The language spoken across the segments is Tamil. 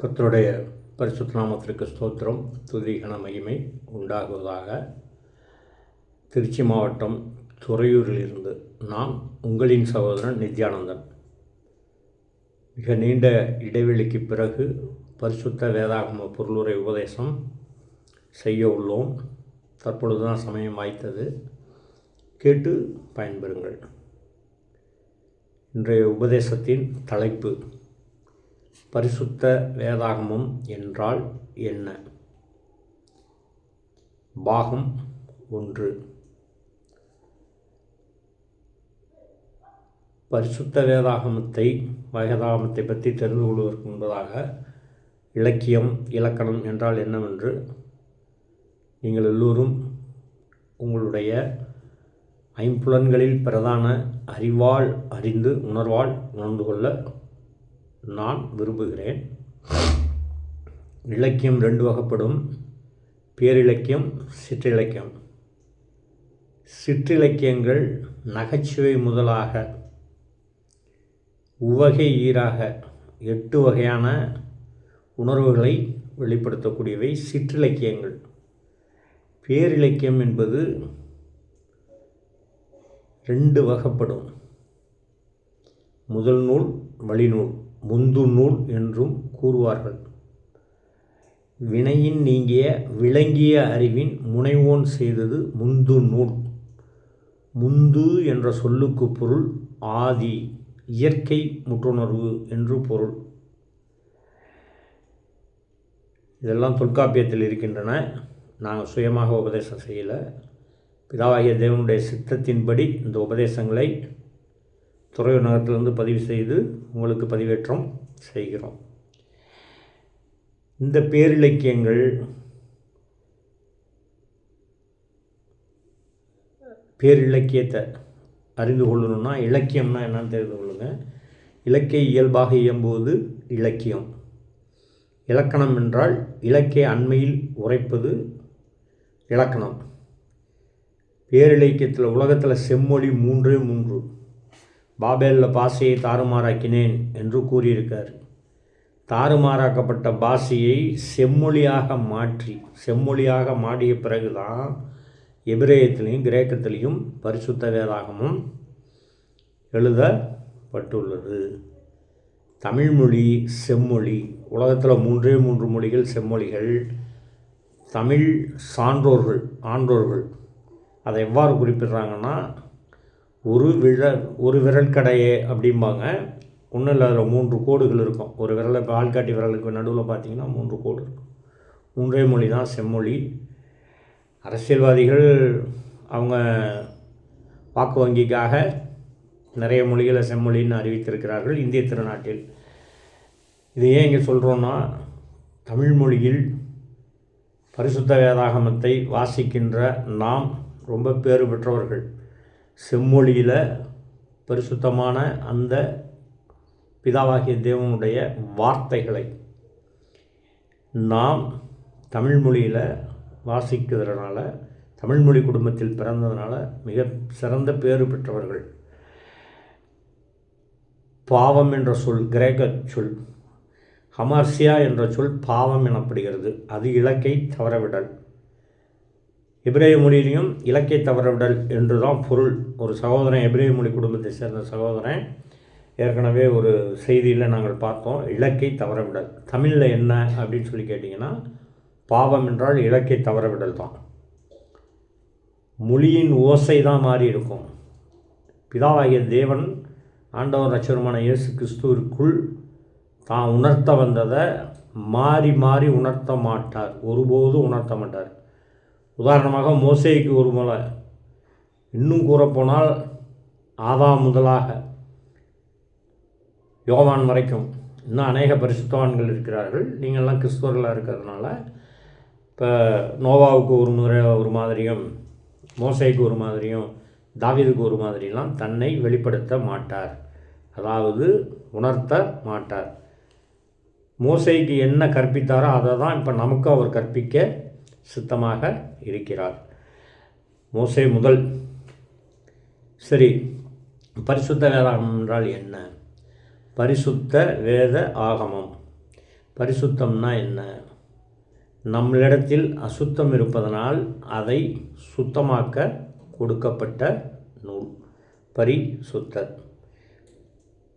கர்த்தருடைய பரிசுத்த நாமத்திற்கு ஸ்தோத்திரம் துதிகன மகிமை உண்டாகுவதாக. திருச்சி மாவட்டம் துறையூரிலிருந்து நான் உங்களின் சகோதரன் நித்யானந்தன். மிக நீண்ட இடைவெளிக்கு பிறகு பரிசுத்த வேதாகம பொருளுரை உபதேசம் செய்ய உள்ளோம். தற்பொழுது தான் சமயம் வாய்த்தது. கேட்டு பயன்பெறுங்கள். இன்றைய உபதேசத்தின் தலைப்பு பரிசுத்த வேதாகமம் என்றால் என்ன? பாகம் ஒன்று. பரிசுத்த வேதாகமத்தை வேதாகமத்தை பற்றி தெரிந்து கொள்வதற்கு முன்பதாக இலக்கியம் இலக்கணம் என்றால் என்னவென்று நீங்கள் எல்லோரும் உங்களுடைய ஐம்புலன்களில் பிரதான அறிவால் அறிந்து உணர்வால் உணர்ந்து கொள்ள நான் விரும்புகிறேன். இலக்கியம் ரெண்டு வகைப்படும். பேரிலக்கியம் சிற்றிலக்கியம். சிற்றிலக்கியங்கள் நகைச்சுவை முதலாக உவகை ஈராக எட்டு வகையான உணர்வுகளை வெளிப்படுத்தக்கூடியவை சிற்றிலக்கியங்கள். பேரிலக்கியம் என்பது ரெண்டு வகைப்படும். முதல் நூல் வழிநூல். முந்து நூல் என்றும் கூறுவார்கள். வினையின் நீங்கிய விளங்கிய அறிவின் முனைவோன் செய்தது முந்து நூல் முந்து என்ற சொல்லுக்கு பொருள் ஆதி இயற்கை முற்றுணர்வு என்று பொருள். இதெல்லாம் தொல்காப்பியத்தில் இருக்கின்றன. நாங்கள் சுயமாக உபதேசம் செய்யலை. பிதாவாகிய தேவனுடைய சித்தத்தின்படி இந்த உபதேசங்களை துறையூர் நகரத்திலிருந்து பதிவு செய்து உங்களுக்கு பதிவேற்றம் செய்கிறோம். இந்த பேரிலக்கியங்கள் பேரிலக்கியத்தை அறிந்து கொள்ளணும்னா இலக்கியம்னா என்னன்னு தெரிந்து கொள்ளுங்கள் இலக்கிய இயல்பாக இயம்புவது இலக்கியம். இலக்கணம் என்றால் இலக்கிய அண்மையில் உரைப்பது இலக்கணம். பேரிலக்கியத்தில் உலகத்தில் செம்மொழி மூன்றே மூன்று. பாபேலில் பாஷையை தாறுமாறாக்கினேன் என்று கூறியிருக்கார். தாறுமாறாக்கப்பட்ட பாஷையை செம்மொழியாக மாற்றி செம்மொழியாக மாடிய பிறகு தான் எபிரேயத்திலையும் கிரேக்கத்திலையும் பரிசுத்த வேதாகமும் எழுதப்பட்டுள்ளது. தமிழ்மொழி செம்மொழி உலகத்தில் மூன்றே மூன்று மொழிகள் செம்மொழிகள் தமிழ் சான்றோர்கள் ஆன்றோர்கள் அதை எவ்வாறு குறிப்பிடுறாங்கன்னா ஒரு விரல் ஒரு விரல் கடையே அப்படிம்பாங்க. ஒன்றும் இல்லை அதில் மூன்று கோடுகள் இருக்கும். ஒரு விரலை இப்போ ஆள்காட்டி விரலுக்கு நடுவில் பார்த்தீங்கன்னா மூன்று கோடு இருக்கும் மூன்றே மொழி தான் செம்மொழி. அரசியல்வாதிகள் அவங்க வாக்கு வங்கிக்காக நிறைய மொழிகளை செம்மொழின்னு அறிவித்திருக்கிறார்கள் இந்திய திருநாட்டில். இது ஏன் இங்கே சொல்கிறோன்னா தமிழ் மொழியில் பரிசுத்த வேதாகமத்தை வாசிக்கின்ற நாம் ரொம்ப பேறு பெற்றவர்கள். செம்மொழியில் பரிசுத்தமான அந்த பிதாவாகிய தேவனுடைய வார்த்தைகளை நாம் தமிழ் மொழியில் வாசிக்கிறதுனால தமிழ்மொழி குடும்பத்தில் பிறந்ததுனால மிக சிறந்த பேறு பெற்றவர்கள். பாவம் என்ற சொல் கிரேக்க சொல் ஹமர்சியா என்ற சொல் பாவம் எனப்படுகிறது. அது இலக்கை தவறவிடல். எபிரேய மொழியிலையும் இலக்கிய தவறவிடல் என்று தான் பொருள். ஒரு சகோதரன் எபிரேய மொழி குடும்பத்தை சேர்ந்த சகோதரன். ஏற்கனவே ஒரு செய்தியில் நாங்கள் பார்த்தோம் இலக்கை தவறவிடல். தமிழில் என்ன அப்படின்னு சொல்லி கேட்டிங்கன்னா பாவம் என்றால் இலக்கை தவறவிடல் தான். மொழியின் ஓசை தான் மாறி இருக்கும். பிதாவாகிய தேவன் ஆண்டவர் ரச்சருமான இயேசு கிறிஸ்துவிற்குள் தான் உணர்த்த வந்ததை மாறி மாறி உணர்த்த மாட்டார். ஒருபோதும் உணர்த்த மாட்டார். உதாரணமாக மோசைக்கு ஒரு முறை இன்னும் கூறப்போனால் ஆதா முதலாக. யோவான் வரைக்கும். இன்னும் அநேக பரிசுத்தவான்கள் இருக்கிறார்கள். நீங்கள்லாம் கிறிஸ்தவர்களாக இருக்கிறதுனால இப்போ நோவாவுக்கு ஒரு முறை ஒரு மாதிரியும் மோசைக்கு ஒரு மாதிரியும் தாவிதுக்கு ஒரு மாதிரிலாம் தன்னை வெளிப்படுத்த மாட்டார். அதாவது உணர்த்த மாட்டார். மோசைக்கு என்ன கற்பித்தாரோ அதை தான் இப்போ நமக்கு அவர் கற்பிக்க சித்தமாக இருக்கிறார். மோசே முதல். சரி பரிசுத்த வேதாகமம் என்றால் என்ன? பரிசுத்த வேத ஆகமம். பரிசுத்தம்னா என்ன? நம்மளிடத்தில் அசுத்தம் இருப்பதனால் அதை சுத்தமாக்க கொடுக்கப்பட்ட நூல். பரிசுத்தர்.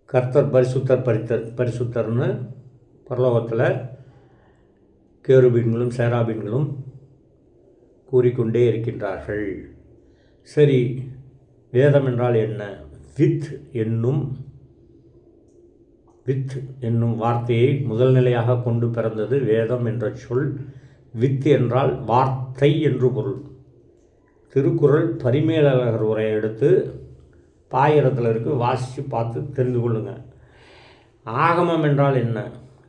கர்த்தர் பரிசுத்தர் பரித்தர் பரிசுத்தர்னு பரலோகத்தில் கேருபீன்களும் சேராபீன்களும் கூறிக்கொண்டே இருக்கின்றார்கள். சரி வேதம் என்றால் என்ன? வித் என்னும் வித் என்னும் வார்த்தையை முதல் நிலையாக கொண்டு பிறந்தது வேதம் என்ற சொல். வித் என்றால் வார்த்தை என்று பொருள். திருக்குறள் பரிமேலழகர் உரையை எடுத்து பாயிரத்தில் இருக்குது வாசித்து பார்த்து தெரிந்து கொள்ளுங்கள் ஆகமம் என்றால் என்ன?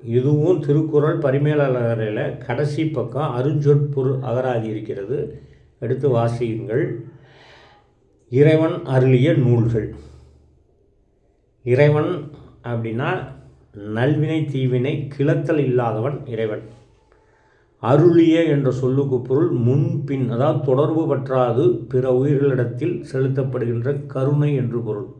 இதுவும் திருக்குறள் பரிமேலழகரையில் கடைசி பக்கம் அருஞ்சொற்பொரு அகராதி இருக்கிறது. எடுத்து வாசியுங்கள். இறைவன் அருளிய நூல்கள். இறைவன் அப்படின்னா நல்வினை தீவினை கிளத்தல் இல்லாதவன் இறைவன். அருளிய என்ற சொல்லுக்கு பொருள் முன்பின் அதாவது தொடர்பு பற்றாது பிற உயிர்களிடத்தில் செலுத்தப்படுகின்ற கருணை என்று பொருள்.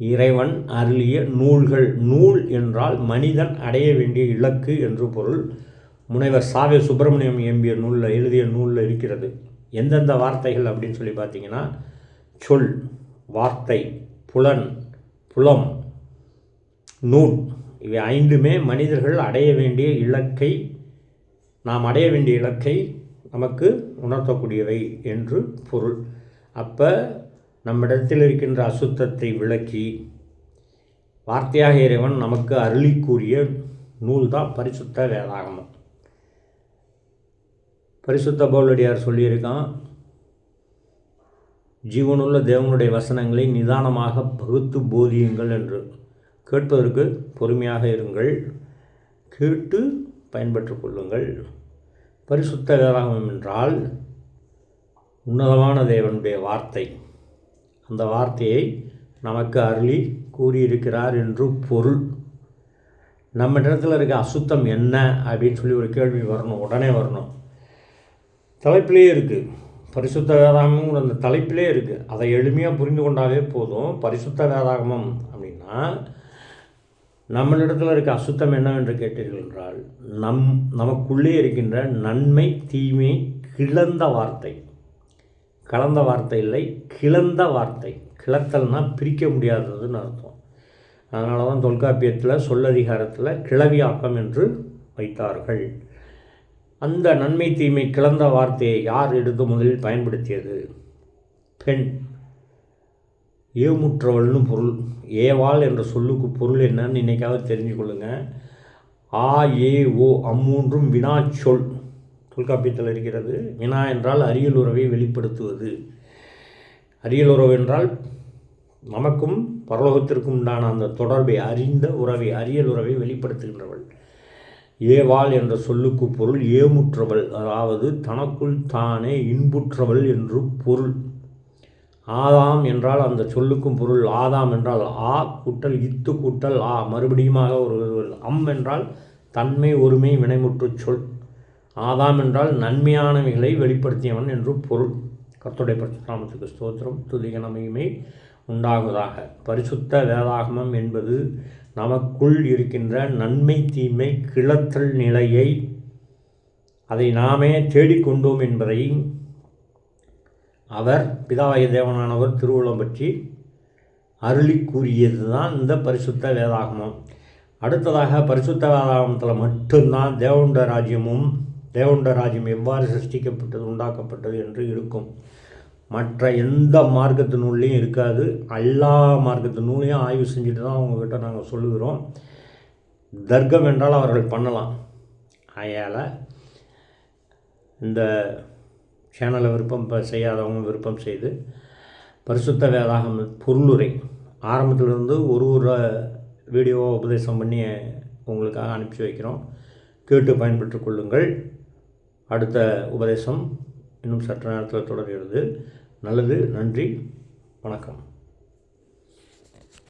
இறைவன் அருளிய நூல்கள் நூல் என்றால் மனிதன் அடைய வேண்டிய இலக்கு என்று பொருள். முனைவர் சாவே சுப்பிரமணியம் எம்பிய நூலில் எழுதிய நூலில் இருக்கிறது. எந்தெந்த வார்த்தைகள் அப்படின்னு சொல்லி பார்த்தீங்கன்னா சொல் வார்த்தை புலன் புலம் நூல் இவை ஐந்துமே மனிதர்கள் அடைய வேண்டிய இலக்கை நாம் அடைய வேண்டிய இலக்கை நமக்கு உணர்த்தக்கூடியவை என்று பொருள். அப்போ நம்மிடத்தில் இருக்கின்ற அசுத்தத்தை விளக்கி வார்த்தையாக இறைவன் நமக்கு அருளி கூறிய நூல் தான் பரிசுத்த வேதாகமம். பரிசுத்த பவுலடியார் சொல்லியிருக்கான் ஜீவனுள்ள தேவனுடைய வசனங்களை நிதானமாக பகுத்து போதியுங்கள் என்று. கேட்பதற்கு பொறுமையாக இருங்கள் கேட்டு பயன்பெற்று கொள்ளுங்கள். பரிசுத்த வேதாகமம் என்றால் உன்னதமான தேவனுடைய வார்த்தை. அந்த வார்த்தையை நமக்கு அருளி கூறியிருக்கிறார் என்று பொருள். நம்ம இடத்துல இருக்க அசுத்தம் என்ன அப்படின்னு சொல்லி ஒரு கேள்வி வரணும் உடனே வரணும். தலைப்பிலே இருக்குது பரிசுத்த வேதாகமங்கிற அந்த தலைப்பிலே இருக்குது அதை எளிமையாக புரிந்து கொண்டாவே போதும். பரிசுத்த வேதாகமம் அப்படின்னா நம்மளிடத்தில் இருக்க அசுத்தம் என்னவென்று கேட்டீர்கள் என்றால் நம் நமக்குள்ளே இருக்கின்ற நன்மை தீமை கிளந்த வார்த்தை. கலந்த வார்த்தை இல்லை கிளந்த வார்த்தை. கிளத்தல்னால் பிரிக்க முடியாததுன்னு அர்த்தம். அதனால தான் தொல்காப்பியத்தில் சொல்லதிகாரத்தில் கிளவியாக்கம் என்று வைத்தார்கள். அந்த நன்மை தீமை கிளந்த வார்த்தையை யார் எடுத்து முதலில் பயன்படுத்தியது? பெண். ஏமுற்றவள்னு பொருள். ஏவாள் என்ற சொல்லுக்கு பொருள் என்னன்னு இன்றைக்காவது தெரிஞ்சு கொள்ளுங்கள் ஆ ஏ ஓ அம்மூன்றும் வினா சொல். தொல்காப்பியத்தில் இருக்கிறது. வினா என்றால் அரியல் உறவை வெளிப்படுத்துவது. அரியல் உறவு என்றால் நமக்கும் பரலோகத்திற்கும் உண்டான அந்த தொடர்பை அறிந்த உறவை அரியல் உறவை வெளிப்படுத்துகின்றவள். ஏவாள் என்ற சொல்லுக்கு பொருள் ஏமுற்றவள். அதாவது தனக்குள் தானே இன்புற்றவள் என்று பொருள். ஆதாம் என்றால் அந்த சொல்லுக்கும் பொருள் ஆதாம் என்றால் ஆ கூட்டல் இத்து கூட்டல் ஆ. மறுபடியுமாக ஒரு அம் என்றால் தன்மை ஒருமை வினைமுற்று சொல். ஆதாம் என்றால் நன்மையானவைகளை வெளிப்படுத்தியவன் என்று பொருள். கர்த்துடைய பரசுராமத்துக்கு ஸ்தோத்திரம். துதிகனமையுமே உண்டாகுவதாக பரிசுத்த வேதாகமம் என்பது நமக்குள் இருக்கின்ற நன்மை தீமை கிளத்தல் நிலையை அதை நாமே தேடிக்கொண்டோம் என்பதை அவர் பிதாவாய தேவனானவர் திருவுளம் பற்றி அருளி கூறியது தான் இந்த பரிசுத்த வேதாகமம். அடுத்ததாக பரிசுத்த வேதாகமத்தில் மட்டும்தான் தேவண்ட ராஜ்யமும் தேவண்ட ராஜ்யம் எவ்வாறு சிருஷ்டிக்கப்பட்டது உண்டாக்கப்பட்டது என்று இருக்கும். மற்ற எந்த மார்க்கத்து நூல்லையும் இருக்காது. எல்லா மார்க்கத்து நூலையும் ஆய்வு செஞ்சுட்டு தான் அவங்கக்கிட்ட நாங்கள் சொல்லுகிறோம். தர்க்கம் என்றால் அவர்கள் பண்ணலாம். அயால் இந்த சேனலை விருப்பம் செய்யாதவங்க விருப்பம் செய்து பரிசுத்த வேதாகம் பொருளுரை ஆரம்பத்திலிருந்து ஒரு ஒரு வீடியோவை உபதேசம் பண்ணி உங்களுக்காக அனுப்பிச்சி வைக்கிறோம். கேட்டு பயன்பெற்று கொள்ளுங்கள். அடுத்த உபதேசம் இன்னும் சற்று நேரத்தில் தொடர்கிறது. நல்லது நன்றி வணக்கம்.